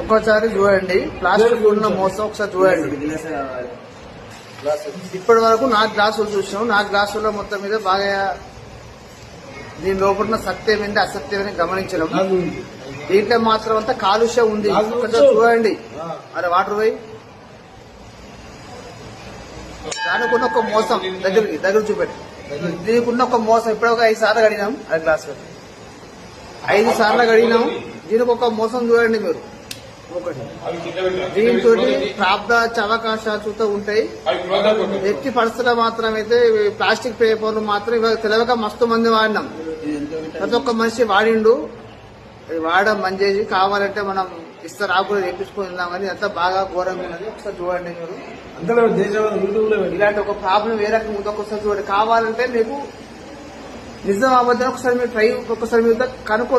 ఒక్కసారి చూడండి. ప్లాస్టిక్ ఉన్న మోసం ఒకసారి చూడండి. ఇప్పటి వరకు నాకు గ్లాసులు చూసినాం. నాకు గ్లాసుల్లో మొత్తం మీద బాగా దీని లోపల సత్యం ఏంటి అసత్యం అని గమనించడం దీంట్లో మాత్రం అంతా కాలుష్యం ఉంది. ఒకసారి చూడండి. అరే వాటర్ పోయి. దానికున్న ఒక మోసం. దగ్గరికి దగ్గర చూపెట్టి. దీనికి ఉన్న ఒక మోసం. ఇప్పుడు ఒక ఐదు సార్లు కడిగినాం. అది గ్లాస్ పెట్టి ఐదు సార్లు కడిగినాం. దీనికి ఒక మోసం చూడండి మీరు. ఒకటి దీంతో ప్రాప్త అవకాశాలతో ఉంటాయి. ఎట్టి పరిస్థితుల్లో మాత్రం అయితే ప్లాస్టిక్ పేపర్లు మాత్రం ఇవాళ తెలియక మస్తు మంది వాడినాం. ప్రతి ఒక్క మనిషి వాడిండు. వాడడం బంద్ చేసి కావాలంటే మనం ఇస్తారు. ఆకులు తెప్పించుకొని తిందాం కానీ అంతా బాగా ఘోరంగా ఉన్నది. ఒకసారి చూడండి మీరు. ఇలాంటి ఒక ప్రాబ్లం ఏ రకంగా ఉందో ఒకసారి చూడండి. కావాలంటే మీకు నిజం అబద్ధం ఒకసారి మీరు ట్రై ఒకసారి మీరు కనుక్కో